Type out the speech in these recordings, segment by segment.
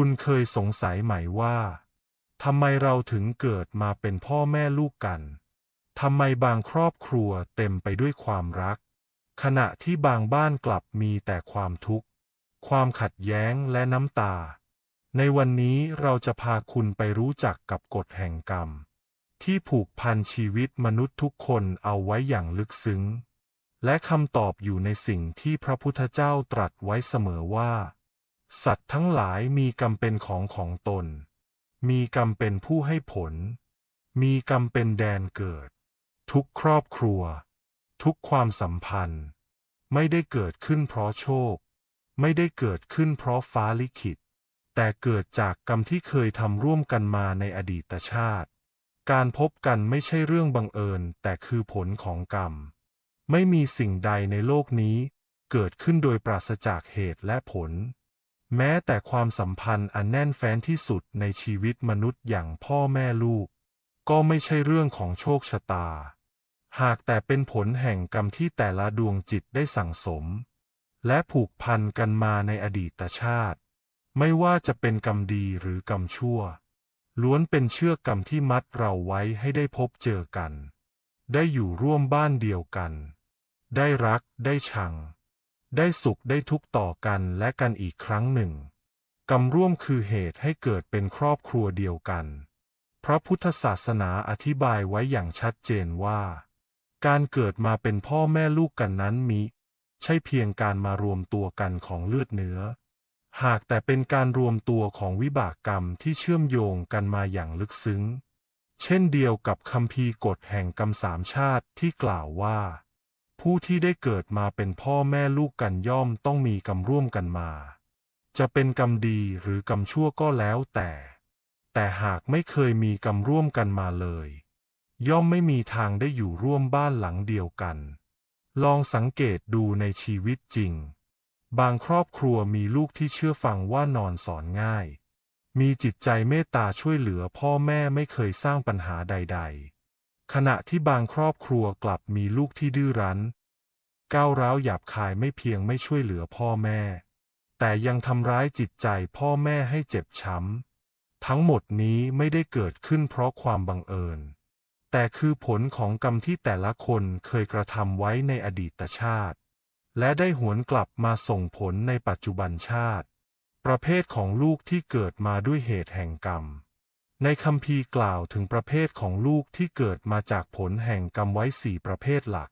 คุณเคยสงสัยไหมว่าทำไมเราถึงเกิดมาเป็นพ่อแม่ลูกกันทำไมบางครอบครัวเต็มไปด้วยความรัก ขณะที่บางบ้านกลับมีแต่ความทุกข์ ความขัดแย้งและน้ำตา ในวันนี้เราจะพาคุณไปรู้จักกับกฎแห่งกรรม ที่ผูกพันชีวิตมนุษย์ทุกคนเอาไว้อย่างลึกซึ้ง และคำตอบอยู่ในสิ่งที่พระพุทธเจ้าตรัสไว้เสมอว่า สัตว์ทั้งหลายมีกรรมเป็นของของตน มีกรรมเป็นผู้ให้ผล มีกรรมเป็นแดนเกิด ทุกครอบครัว ทุกความสัมพันธ์ ไม่ได้เกิดขึ้นเพราะโชค ไม่ได้เกิดขึ้นเพราะฟ้าลิขิต แต่เกิดจากกรรมที่เคยทำร่วมกันมาในอดีตชาติ การพบกันไม่ใช่เรื่องบังเอิญ แต่คือผลของกรรม ไม่มีสิ่งใดในโลกนี้ เกิดขึ้นโดยปราศจากเหตุและผล แม้แต่ความสัมพันธ์อันแน่นแฟ้นที่สุดในชีวิตมนุษย์อย่างพ่อแม่ลูก ก็ไม่ใช่เรื่องของโชคชะตา หากแต่เป็นผลแห่งกรรมที่แต่ละดวงจิตได้สั่งสม และผูกพันกันมาในอดีตชาติ ไม่ว่าจะเป็นกรรมดีหรือกรรมชั่ว ล้วนเป็นเชือกกรรมที่มัดเราไว้ให้ได้พบเจอกัน ได้อยู่ร่วมบ้านเดียวกัน ได้รักได้ชัง ได้สุขได้ทุกต่อกันและกันอีกครั้งหนึ่ง กรรมร่วมคือเหตุให้เกิดเป็นครอบครัวเดียวกัน พระพุทธศาสนาอธิบายไว้อย่างชัดเจนว่า การเกิดมาเป็นพ่อแม่ลูกกันนั้นมิ ใช่เพียงการมารวมตัวกันของเลือดเนื้อ หากแต่เป็นการรวมตัวของวิบากกรรมที่เชื่อมโยงกันมาอย่างลึกซึ้ง เช่นเดียวกับคำพีกฎแห่งกรรมสามชาติที่กล่าวว่า ผู้ที่ได้เกิดมาเป็นพ่อแม่ลูกกันย่อมต้องมีกรรมร่วมกันมา จะเป็นกรรมดีหรือกรรมชั่วก็แล้วแต่ แต่หากไม่เคยมีกรรมร่วมกันมาเลย ย่อมไม่มีทางได้อยู่ร่วมบ้านหลังเดียวกัน ลองสังเกตดูในชีวิตจริง บางครอบครัวมีลูกที่เชื่อฟังว่านอนสอนง่าย มีจิตใจเมตตาช่วยเหลือพ่อแม่ไม่เคยสร้างปัญหาใด ๆขณะที่บางครอบครัวกลับมีลูกที่ดื้อรั้น ก้าวร้าวหยาบคายไม่เพียงไม่ช่วยเหลือพ่อแม่ แต่ยังทำร้ายจิตใจพ่อแม่ให้เจ็บช้ำ ทั้งหมดนี้ไม่ได้เกิดขึ้นเพราะความบังเอิญ แต่คือผลของกรรมที่แต่ละคนเคยกระทำไว้ในอดีตชาติ และได้หวนกลับมาส่งผลในปัจจุบันชาติ ประเภทของลูกที่เกิดมาด้วยเหตุแห่งกรรมในคำพีกล่าวถึงประเภทของลูกที่เกิดมาจากผลแห่งกรรมไว้สี่ประเภทหลัก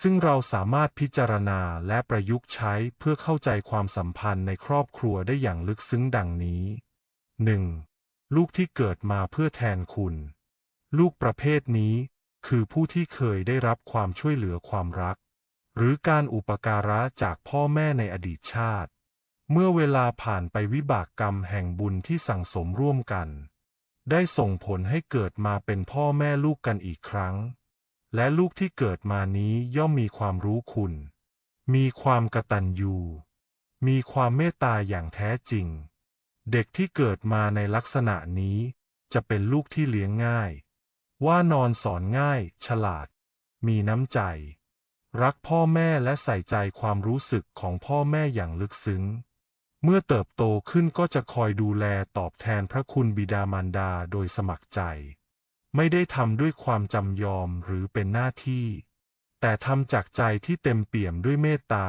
ซึ่งเราสามารถพิจารณาและประยุกต์ใช้เพื่อเข้าใจความสัมพันธ์ในครอบครัวได้อย่างลึกซึ้งดังนี้ 1. ลูกที่เกิดมาเพื่อแทนคุณ ลูกประเภทนี้ คือผู้ที่เคยได้รับความช่วยเหลือความรัก หรือการอุปการะจากพ่อแม่ในอดีตชาติ เมื่อเวลาผ่านไปวิบากกรรมแห่งบุญที่สั่งสมร่วมกัน ได้ส่งผลให้เกิดมาเป็นพ่อแม่ลูกกันอีกครั้ง และลูกที่เกิดมานี้ย่อมมีความรู้คุณ มีความกตัญญูมีความเมตตาอย่างแท้จริง เด็กที่เกิดมาในลักษณะนี้ จะเป็นลูกที่เลี้ยงง่าย ว่านอนสอนง่าย ฉลาด มีน้ำใจ รักพ่อแม่และใส่ใจความรู้สึกของพ่อแม่อย่างลึกซึ้ง เมื่อเติบโตขึ้นก็จะคอยดูแลตอบแทนพระคุณบิดามารดาโดยสมัครใจ ไม่ได้ทำด้วยความจำยอมหรือเป็นหน้าที่ แต่ทำจากใจที่เต็มเปี่ยมด้วยเมตตา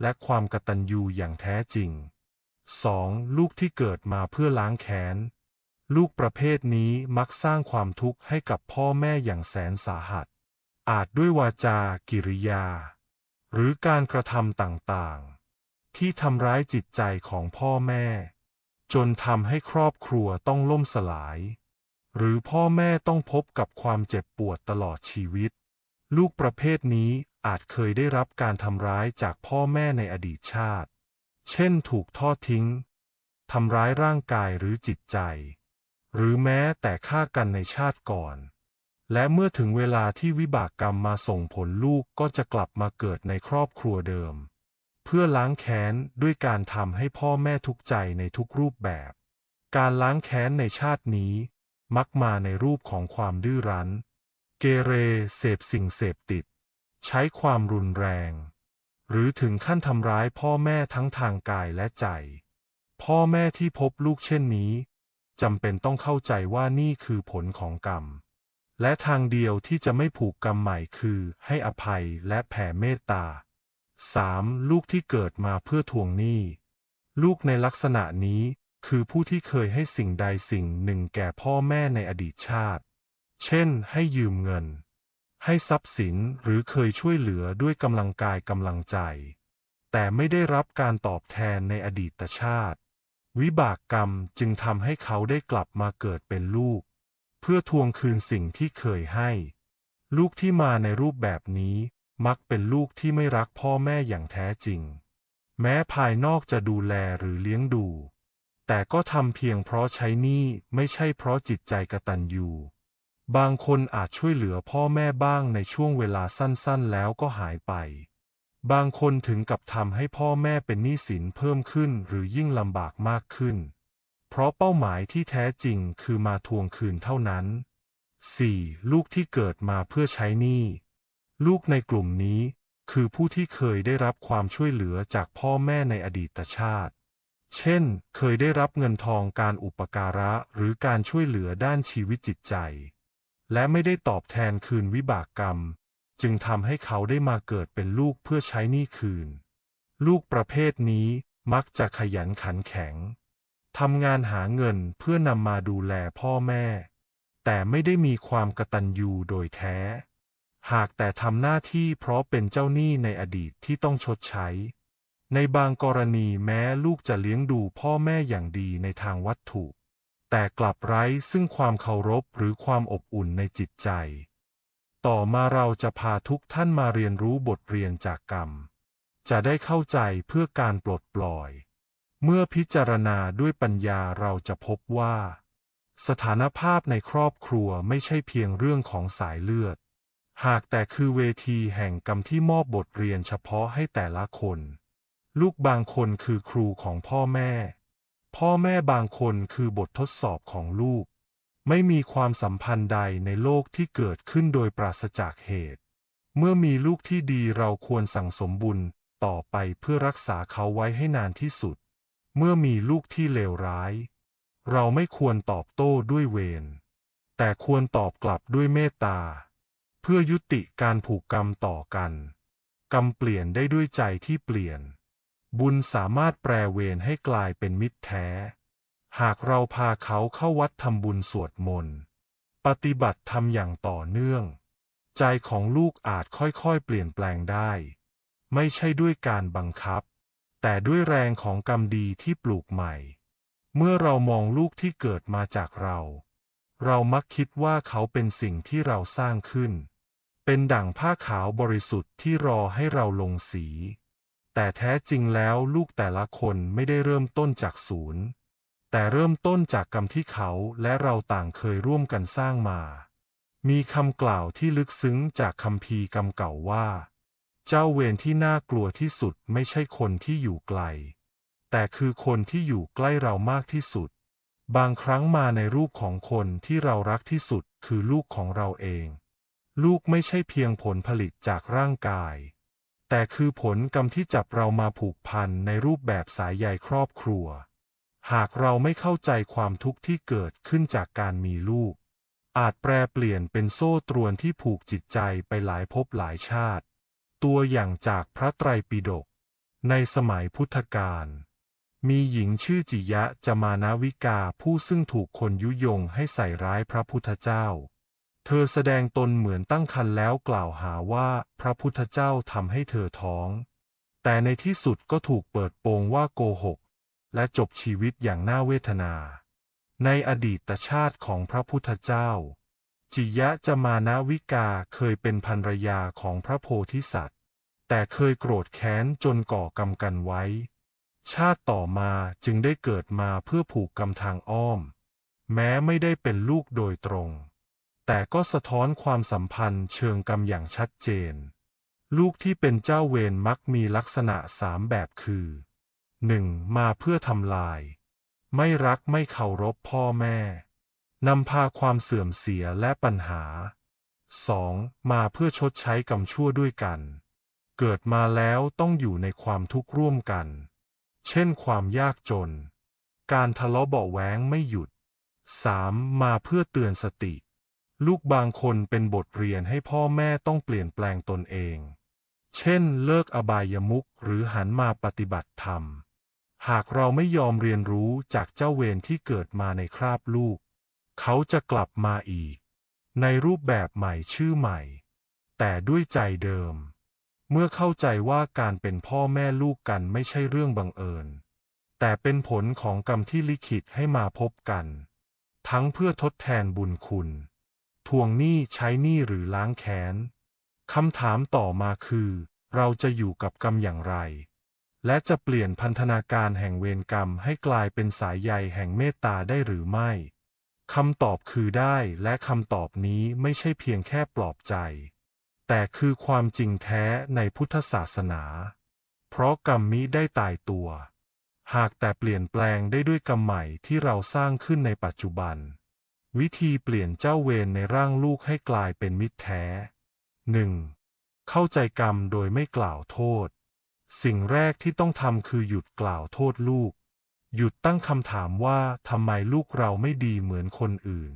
และความกตัญญูอย่างแท้จริง 2. ลูกที่เกิดมาเพื่อล้างแค้น ลูกประเภทนี้มักสร้างความทุกข์ให้กับพ่อแม่อย่างแสนสาหัส อาจด้วยวาจากิริยา หรือการกระทำต่างๆ ที่ทำร้ายจิตใจของพ่อแม่ จนทำให้ครอบครัวต้องล่มสลาย หรือพ่อแม่ต้องพบกับความเจ็บปวดตลอดชีวิต ลูกประเภทนี้อาจเคยได้รับการทำร้ายจากพ่อแม่ในอดีตชาติ เช่นถูกทอดทิ้ง ทำร้ายร่างกายหรือจิตใจ หรือแม้แต่ฆ่ากันในชาติก่อน และเมื่อถึงเวลาที่วิบากกรรมมาส่งผลลูกก็จะกลับมาเกิดในครอบครัวเดิม เพื่อล้างแค้นด้วยการทำให้พ่อแม่ทุกข์ใจในทุกรูปแบบ การล้างแค้นในชาตินี้ มักมาในรูปของความดื้อรั้น เกเรเสพสิ่งเสพติด ใช้ความรุนแรง หรือถึงขั้นทำร้ายพ่อแม่ทั้งทางกายและใจ พ่อแม่ที่พบลูกเช่นนี้จำเป็นต้องเข้าใจว่านี่คือผลของกรรม และทางเดียวที่จะไม่ผูกกรรมใหม่คือให้อภัยและแผ่เมตตา 3. ลูกที่เกิดมาเพื่อทวงหนี้ ลูกในลักษณะนี้ คือผู้ที่เคยให้สิ่งใดสิ่งหนึ่งแก่พ่อแม่ในอดีตชาติ เช่น ให้ยืมเงิน ให้ทรัพย์สินหรือเคยช่วยเหลือด้วยกำลังกายกำลังใจ แต่ไม่ได้รับการตอบแทนในอดีตชาติ วิบากกรรมจึงทำให้เขาได้กลับมาเกิดเป็นลูก เพื่อทวงคืนสิ่งที่เคยให้ ลูกที่มาในรูปแบบนี้มักเป็นลูกที่ไม่รักพ่อแม่อย่างแท้จริง แม้ภายนอกจะดูแลหรือเลี้ยงดู แต่ก็ทำเพียงเพราะใช้หนี้ไม่ใช่เพราะจิตใจกตัญญูบางคนอาจช่วยเหลือพ่อแม่บ้างในช่วงเวลาสั้นๆ แล้วก็หายไป บางคนถึงกับทำให้พ่อแม่เป็นหนี้สินเพิ่มขึ้นหรือยิ่งลำบากมากขึ้น เพราะเป้าหมายที่แท้จริงคือมาทวงคืนเท่านั้น 4. ลูกที่เกิดมาเพื่อใช้หนี้ ลูกในกลุ่มนี้คือผู้ที่เคยได้รับความช่วยเหลือจากพ่อแม่ในอดีตชาติ เช่น เคยได้รับเงินทองการอุปการะหรือการช่วยเหลือด้านชีวิตจิตใจ และไม่ได้ตอบแทนคืนวิบากกรรม จึงทำให้เขาได้มาเกิดเป็นลูกเพื่อใช้หนี้คืน ลูกประเภทนี้มักจะขยันขันแข็งทำงานหาเงินเพื่อนำมาดูแลพ่อแม่ แต่ไม่ได้มีความกตัญญูโดยแท้ หากแต่ทำหน้าที่เพราะเป็นเจ้าหนี้ในอดีตที่ต้องชดใช้ ในบางกรณีแม้ลูกจะเลี้ยงดูพ่อแม่อย่างดีในทางวัตถุ แต่กลับไร้ซึ่งความเคารพหรือความอบอุ่นในจิตใจ ต่อมาเราจะพาทุกท่านมาเรียนรู้บทเรียนจากกรรม จะได้เข้าใจเพื่อการปลดปล่อย เมื่อพิจารณาด้วยปัญญาเราจะพบว่า สถานภาพในครอบครัวไม่ใช่เพียงเรื่องของสายเลือด หากแต่คือเวทีแห่งกรรมที่มอบบทเรียนเฉพาะให้แต่ละคน ลูกบางคนคือครูของพ่อแม่ พ่อแม่บางคนคือบททดสอบของลูก ไม่มีความสัมพันธ์ใดในโลกที่เกิดขึ้นโดยปราศจากเหตุ เมื่อมีลูกที่ดีเราควรสั่งสมบุญต่อไปเพื่อรักษาเขาไว้ให้นานที่สุด เมื่อมีลูกที่เลวร้าย เราไม่ควรตอบโต้ด้วยเวร แต่ควรตอบกลับด้วยเมตตา เพื่อยุติการผูกกรรมต่อกัน กรรมเปลี่ยนได้ด้วยใจที่เปลี่ยน บุญสามารถแปลเวรให้กลายเป็นมิตรแท้ หากเราพาเขาเข้าวัดทำบุญสวดมนต์ ปฏิบัติธรรมอย่างต่อเนื่อง ใจของลูกอาจค่อยๆเปลี่ยนแปลงได้ ไม่ใช่ด้วยการบังคับ แต่ด้วยแรงของกรรมดีที่ปลูกใหม่ เมื่อเรามองลูกที่เกิดมาจากเรา เรามักคิดว่าเขาเป็นสิ่งที่เราสร้างขึ้น เป็นดั่งผ้าขาวบริสุทธิ์ที่รอให้เราลงสี แต่แท้จริงแล้วลูกแต่ละคนไม่ได้เริ่มต้นจากศูนย์ แต่เริ่มต้นจากกรรมที่เขาและเราต่างเคยร่วมกันสร้างมา มีคำกล่าวที่ลึกซึ้งจากคำพีกรรมเก่าว่า เจ้าเวรที่น่ากลัวที่สุดไม่ใช่คนที่อยู่ไกล แต่คือคนที่อยู่ใกล้เรามากที่สุด บางครั้งมาในรูปของคนที่เรารักที่สุดคือลูกของเราเอง ลูกไม่ใช่เพียงผลผลิตจากร่างกาย แต่คือผลกรรมที่จับเรามาผูกพันในรูปแบบสายใยครอบครัว หากเราไม่เข้าใจความทุกข์ที่เกิดขึ้นจากการมีลูก อาจแปรเปลี่ยนเป็นโซ่ตรวนที่ผูกจิตใจไปหลายภพหลายชาติ ตัวอย่างจากพระไตรปิฎกในสมัยพุทธกาลมีหญิงชื่อจิยะจมานาวิกาผู้ซึ่งถูกคนยุยงให้ใส่ร้ายพระพุทธเจ้า เธอแสดงตนเหมือนตั้งครรภ์แล้วกล่าวหาว่าพระพุทธเจ้าทำให้เธอท้อง แต่ในที่สุดก็ถูกเปิดโปงว่าโกหก และจบชีวิตอย่างน่าเวทนา ในอดีตชาติของพระพุทธเจ้า จิยะจมานาวิกาเคยเป็นภรรยาของพระโพธิสัตว์ แต่เคยโกรธแค้นจนก่อกรรมกันไว้ ชาติต่อมาจึงได้เกิดมาเพื่อผูกกรรมทางอ้อม แม้ไม่ได้เป็นลูกโดยตรง แต่ก็สะท้อนความสัมพันธ์เชิงกรรมอย่างชัดเจน ลูกที่เป็นเจ้าเวรมักมีลักษณะสามแบบคือ 1. มาเพื่อทำลาย ไม่รักไม่เคารพพ่อแม่ นำพาความเสื่อมเสียและปัญหา 2. มาเพื่อชดใช้กรรมชั่วด้วยกัน เกิดมาแล้วต้องอยู่ในความทุกข์ร่วมกัน เช่นความยากจน การทะเลาะเบาะแวงไม่หยุด 3. มาเพื่อเตือนสติ ลูกบางคนเป็นบทเรียนให้พ่อแม่ต้องเปลี่ยนแปลงตนเอง เช่น เลิกอบายมุขหรือหันมาปฏิบัติธรรม หากเราไม่ยอมเรียนรู้จากเจ้าเวรที่เกิดมาในคราบลูก เขาจะกลับมาอีก ในรูปแบบใหม่ชื่อใหม่ แต่ด้วยใจเดิม เมื่อเข้าใจว่าการเป็นพ่อแม่ลูกกันไม่ใช่เรื่องบังเอิญ แต่เป็นผลของกรรมที่ลิขิตให้มาพบกัน ทั้งเพื่อทดแทนบุญคุณ ทวงหนี้ใช้หนี้หรือล้างแค้นคำถามต่อมาคือ เราจะอยู่กับกรรมอย่างไร และจะเปลี่ยนพันธนาการแห่งเวรกรรมให้กลายเป็นสายใยแห่งเมตตาได้หรือไม่คำตอบคือได้และคำตอบนี้ไม่ใช่เพียงแค่ปลอบใจ แต่คือความจริงแท้ในพุทธศาสนา เพราะกรรมมิได้ตายตัว หากแต่เปลี่ยนแปลงได้ด้วยกรรมใหม่ที่เราสร้างขึ้นในปัจจุบัน วิธีเปลี่ยนเจ้าเวรในร่างลูกให้กลายเป็นมิตรแท้ 1. เข้าใจกรรมโดยไม่กล่าวโทษ สิ่งแรกที่ต้องทำคือหยุดกล่าวโทษลูก หยุดตั้งคำถามว่าทำไมลูกเราไม่ดีเหมือนคนอื่น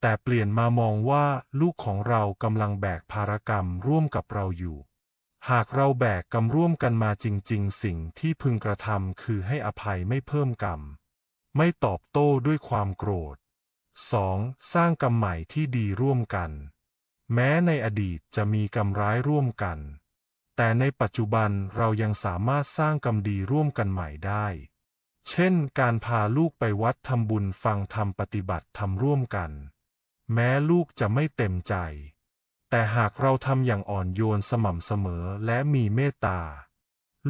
แต่เปลี่ยนมามองว่าลูกของเรากำลังแบกภารกรรมร่วมกับเราอยู่ หากเราแบกกรรมร่วมกันมาจริง ๆ สิ่งที่พึงกระทำคือให้อภัยไม่เพิ่มกรรม ไม่ตอบโต้ด้วยความโกรธ 2. สร้างกรรมใหม่ที่ดีร่วมกัน แม้ในอดีตจะมีกรรมร้ายร่วมกัน แต่ในปัจจุบันเรายังสามารถสร้างกรรมดีร่วมกันใหม่ได้ เช่น การพาลูกไปวัดทำบุญฟังธรรมปฏิบัติทำร่วมกัน แม้ลูกจะไม่เต็มใจ แต่หากเราทำอย่างอ่อนโยนสม่ำเสมอและมีเมตตา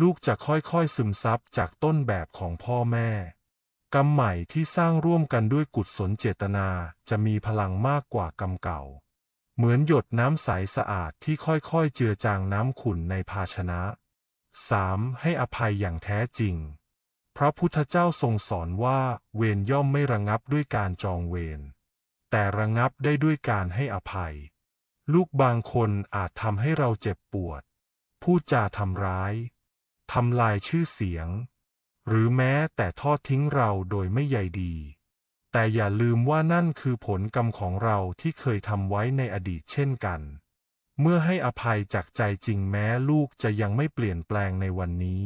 ลูกจะค่อยๆซึมซับจากต้นแบบของพ่อแม่ กรรมใหม่ที่สร้างร่วมกันด้วยกุศลเจตนาจะมีพลังมากกว่ากรรมเก่า เหมือนหยดน้ำใสสะอาดที่ค่อยๆเจือจางน้ำขุ่นในภาชนะ 3. ให้อภัยอย่างแท้จริง พระพุทธเจ้าทรงสอนว่า เวรย่อมไม่ระงับด้วยการจองเวร แต่ระงับได้ด้วยการให้อภัย ลูกบางคนอาจทำให้เราเจ็บปวด พูดจาทำร้าย ทำลายชื่อเสียง หรือแม้แต่ทอดทิ้งเราโดยไม่ใยดี แต่อย่าลืมว่านั่นคือผลกรรมของเราที่เคยทำไว้ในอดีตเช่นกัน เมื่อให้อภัยจากใจจริงแม้ลูกจะยังไม่เปลี่ยนแปลงในวันนี้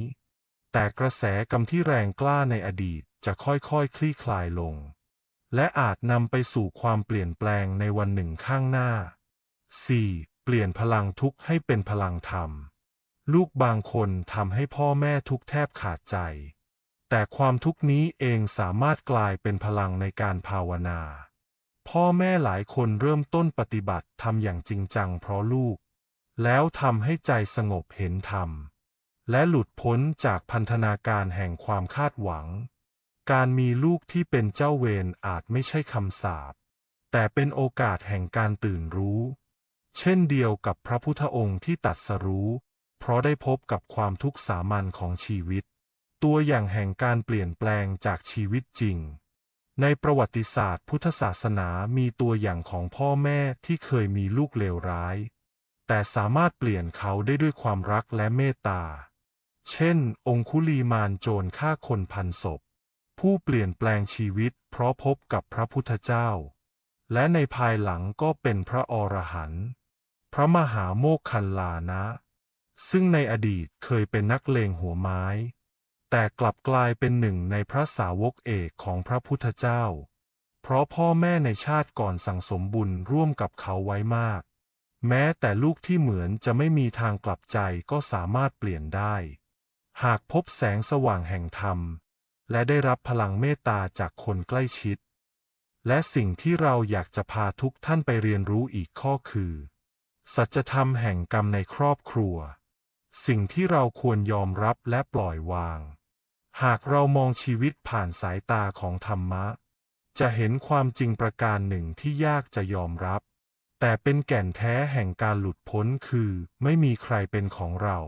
แต่กระแสกรรมที่แรงกล้าในอดีตจะค่อยๆคคลี่คลายลง และอาจนำไปสู่ความเปลี่ยนแปลงในวันหนึ่งข้างหน้า 4. เปลี่ยนพลังทุกข์ให้เป็นพลังธรรม ลูกบางคนทำให้พ่อแม่ทุกแทบขาดใจ แต่ความทุกข์นี้เองสามารถกลายเป็นพลังในการภาวนา พ่อแม่หลายคนเริ่มต้นปฏิบัติทำอย่างจริงจังเพราะลูก แล้วทำให้ใจสงบเห็นธรรม และหลุดพ้นจากพันธนาการแห่งความคาดหวัง การมีลูกที่เป็นเจ้าเวรอาจไม่ใช่คำสาป แต่เป็นโอกาสแห่งการตื่นรู้ เช่นเดียวกับพระพุทธองค์ที่ตัดสรู้ เพราะได้พบกับความทุกข์สามัญของชีวิต ตัวอย่างแห่งการเปลี่ยนแปลงจากชีวิตจริง ในประวัติศาสตร์พุทธศาสนามีตัวอย่างของพ่อแม่ที่เคยมีลูกเลวร้าย แต่สามารถเปลี่ยนเขาได้ด้วยความรักและเมตตา เช่น องคุลีมานโจรฆ่าคนพันศพ ผู้เปลี่ยนแปลงชีวิตเพราะพบกับพระพุทธเจ้า และในภายหลังก็เป็นพระอรหันต์พระมหาโมคคัลลานะ ซึ่งในอดีตเคยเป็นนักเลงหัวไม้ แต่กลับกลายเป็นหนึ่งในพระสาวกเอกของพระพุทธเจ้า เพราะพ่อแม่ในชาติก่อนสั่งสมบุญร่วมกับเขาไว้มาก แม้แต่ลูกที่เหมือนจะไม่มีทางกลับใจก็สามารถเปลี่ยนได้ หากพบแสงสว่างแห่งธรรม และได้รับพลังเมตตาจากคนใกล้ชิด และสิ่งที่เราอยากจะพาทุกท่านไปเรียนรู้อีกข้อคือ สัจธรรมแห่งกรรมในครอบครัว สิ่งที่เราควรยอมรับและปล่อยวาง หากเรามองชีวิตผ่านสายตาของธรรมะ จะเห็นความจริงประการหนึ่งที่ยากจะยอมรับ แต่เป็นแก่นแท้แห่งการหลุดพ้นคือไม่มีใครเป็นของเรา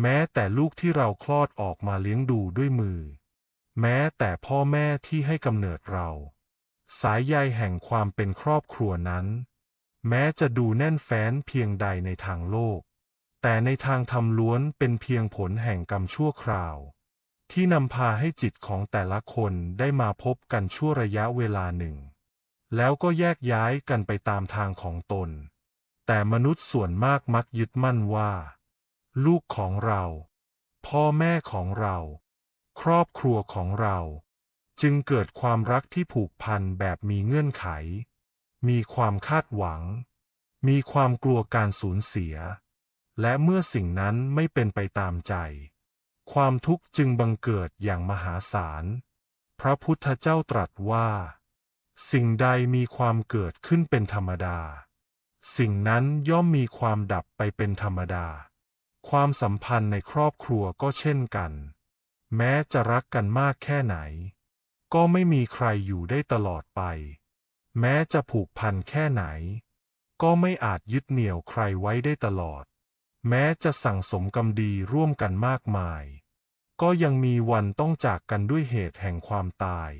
แม้แต่ลูกที่เราคลอดออกมาเลี้ยงดูด้วยมือ แม้แต่พ่อแม่ที่ให้กำเนิดเรา สายใยแห่งความเป็นครอบครัวนั้น แม้จะดูแน่นแฟ้นเพียงใดในทางโลก แต่ในทางธรรมล้วนเป็นเพียงผลแห่งกรรมชั่วคราว ที่นำพาให้จิตของแต่ละคนได้มาพบกันชั่วระยะเวลาหนึ่ง แล้วก็แยกย้ายกันไปตามทางของตน แต่มนุษย์ส่วนมากมักยึดมั่นว่า ลูกของเรา พ่อแม่ของเรา ครอบครัวของเรา จึงเกิดความรักที่ผูกพันแบบมีเงื่อนไข มีความคาดหวัง มีความกลัวการสูญเสีย และเมื่อสิ่งนั้นไม่เป็นไปตามใจ ความทุกข์จึงบังเกิดอย่างมหาศาล พระพุทธเจ้าตรัสว่า สิ่งใดมีความเกิดขึ้นเป็นธรรมดา สิ่งนั้นย่อมมีความดับไปเป็นธรรมดา ความสัมพันธ์ในครอบครัวก็เช่นกัน แม้จะรักกันมากแค่ไหน ก็ไม่มีใครอยู่ได้ตลอดไป แม้จะผูกพันแค่ไหน ก็ไม่อาจยึดเหนี่ยวใครไว้ได้ตลอด แม้จะสั่งสมกรรมดีร่วมกันมากมาย ก็ยังมีวันต้องจากกันด้วยเหตุแห่งความตาย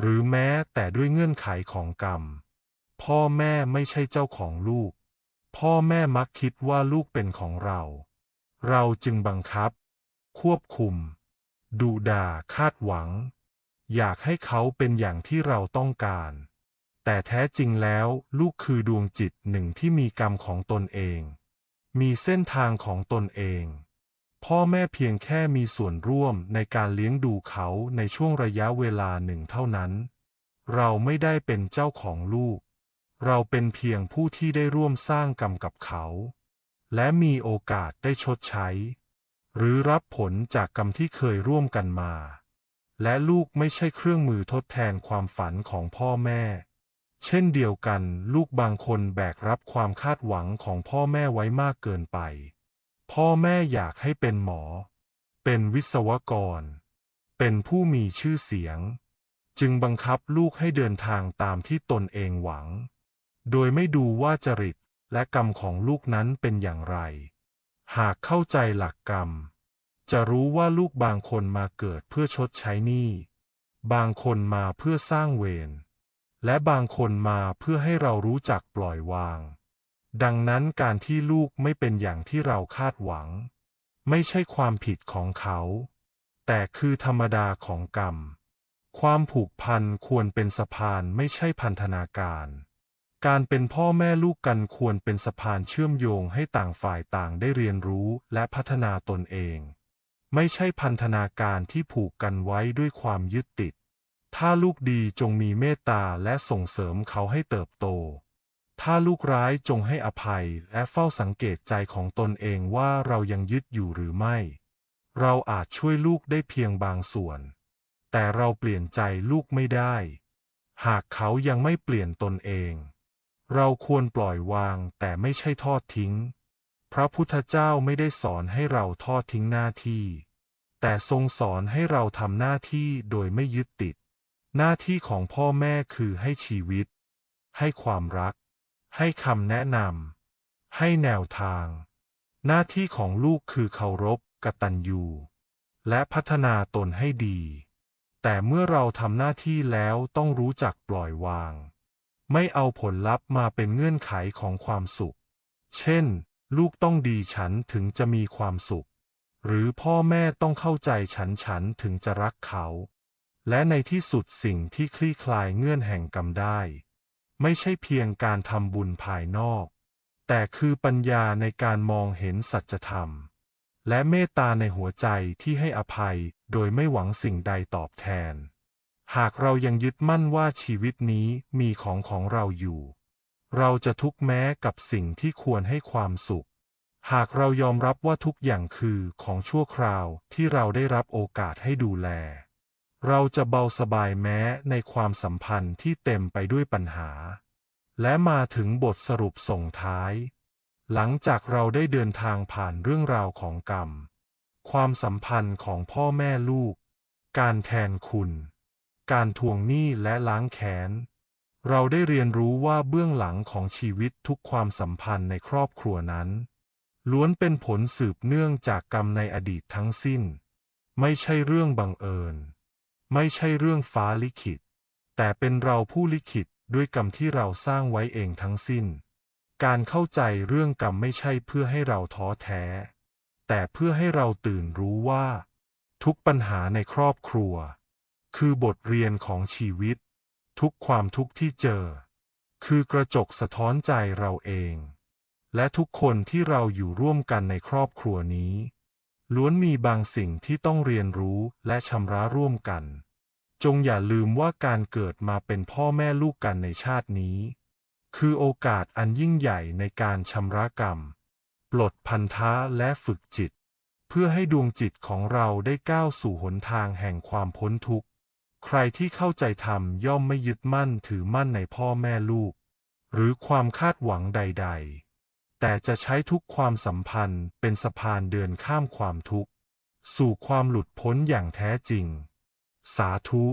หรือแม้แต่ด้วยเงื่อนไขของกรรม พ่อแม่ไม่ใช่เจ้าของลูก พ่อแม่มักคิดว่าลูกเป็นของเรา เราจึงบังคับ ควบคุม ดูด่าคาดหวัง อยากให้เขาเป็นอย่างที่เราต้องการ แต่แท้จริงแล้วลูกคือดวงจิตหนึ่งที่มีกรรมของตนเอง มีเส้นทางของตนเอง พ่อแม่เพียงแค่มีส่วนร่วมในการเลี้ยงดูเขาในช่วงระยะเวลาหนึ่งเท่านั้น เราไม่ได้เป็นเจ้าของลูก เราเป็นเพียงผู้ที่ได้ร่วมสร้างกรรมกับเขา และมีโอกาสได้ชดใช้ หรือรับผลจากกรรมที่เคยร่วมกันมา และลูกไม่ใช่เครื่องมือทดแทนความฝันของพ่อแม่ เช่นเดียวกัน ลูกบางคนแบกรับความคาดหวังของพ่อแม่ไว้มากเกินไป พ่อแม่อยากให้เป็นหมอ เป็นวิศวกร เป็นผู้มีชื่อเสียง จึงบังคับลูกให้เดินทางตามที่ตนเองหวัง โดยไม่ดูว่าจริตและกรรมของลูกนั้นเป็นอย่างไร หากเข้าใจหลักกรรม จะรู้ว่าลูกบางคนมาเกิดเพื่อชดใช้หนี้ บางคนมาเพื่อสร้างเวร และบางคนมาเพื่อให้เรารู้จักปล่อยวาง ดังนั้นการที่ลูกไม่เป็นอย่างที่เราคาดหวัง ไม่ใช่ความผิดของเขา แต่คือธรรมดาของกรรม ความผูกพันควรเป็นสะพานไม่ใช่พันธนาการ การเป็นพ่อแม่ลูกกันควรเป็นสะพานเชื่อมโยงให้ต่างฝ่ายต่างได้เรียนรู้และพัฒนาตนเอง ไม่ใช่พันธนาการที่ผูกกันไว้ด้วยความยึดติด ถ้าลูกดีจงมีเมตตาและส่งเสริมเขาให้เติบโต ถ้าลูกร้ายจงให้อภัยและเฝ้าสังเกตใจของตนเองว่าเรายังยึดอยู่หรือไม่ เราอาจช่วยลูกได้เพียงบางส่วน แต่เราเปลี่ยนใจลูกไม่ได้ หากเขายังไม่เปลี่ยนตนเอง เราควรปล่อยวางแต่ไม่ใช่ทอดทิ้ง พระพุทธเจ้าไม่ได้สอนให้เราทอดทิ้งหน้าที่ แต่ทรงสอนให้เราทำหน้าที่โดยไม่ยึดติด หน้าที่ของพ่อแม่คือให้ชีวิต ให้ความรัก ให้คำแนะนำ ให้แนวทาง หน้าที่ของลูกคือเคารพ กตัญญู และพัฒนาตนให้ดี แต่เมื่อเราทำหน้าที่แล้วต้องรู้จักปล่อยวาง ไม่เอาผลลัพธ์มาเป็นเงื่อนไขของความสุข เช่น ลูกต้องดีฉันถึงจะมีความสุข หรือพ่อแม่ต้องเข้าใจฉันฉันถึงจะรักเขา และในที่สุดสิ่งที่คลี่คลายเงื่อนแห่งกรรมได้ ไม่ใช่เพียงการทำบุญภายนอก แต่คือปัญญาในการมองเห็นสัจธรรม และเมตตาในหัวใจที่ให้อภัยโดยไม่หวังสิ่งใดตอบแทน หากเรายังยึดมั่นว่าชีวิตนี้มีของของเราอยู่ เราจะทุกข์แม้กับสิ่งที่ควรให้ความสุข หากเรายอมรับว่าทุกอย่างคือของชั่วคราวที่เราได้รับโอกาสให้ดูแล เราจะเบาสบายแม้ในความสัมพันธ์ที่เต็มไปด้วยปัญหา และมาถึงบทสรุปส่งท้าย หลังจากเราได้เดินทางผ่านเรื่องราวของกรรม ความสัมพันธ์ของพ่อแม่ลูก การแทนคุณ การทวงหนี้และล้างแค้น เราได้เรียนรู้ว่าเบื้องหลังของชีวิตทุกความสัมพันธ์ในครอบครัวนั้น ล้วนเป็นผลสืบเนื่องจากกรรมในอดีตทั้งสิ้น ไม่ใช่เรื่องบังเอิญ ไม่ใช่เรื่องฟ้าลิขิต แต่เป็นเราผู้ลิขิตด้วยกรรมที่เราสร้างไว้เองทั้งสิ้น การเข้าใจเรื่องกรรมไม่ใช่เพื่อให้เราท้อแท้ แต่เพื่อให้เราตื่นรู้ว่า ทุกปัญหาในครอบครัว คือบทเรียนของชีวิต ทุกความทุกข์ที่เจอ คือกระจกสะท้อนใจเราเอง และทุกคนที่เราอยู่ร่วมกันในครอบครัวนี้ ล้วนมีบางสิ่งที่ต้องเรียนรู้และชำระร่วมกัน จงอย่าลืมว่าการเกิดมาเป็นพ่อแม่ลูกกันในชาตินี้ คือโอกาสอันยิ่งใหญ่ในการชำระกรรม ปลดพันธะและฝึกจิต เพื่อให้ดวงจิตของเราได้ก้าวสู่หนทางแห่งความพ้นทุกข์ ใครที่เข้าใจธรรมย่อมไม่ยึดมั่นถือมั่นในพ่อแม่ลูก หรือความคาดหวังใด ๆ แต่จะใช้ทุกความสัมพันธ์เป็นสะพานเดินข้ามความทุกข์ สู่ความหลุดพ้นอย่างแท้จริง สาธุ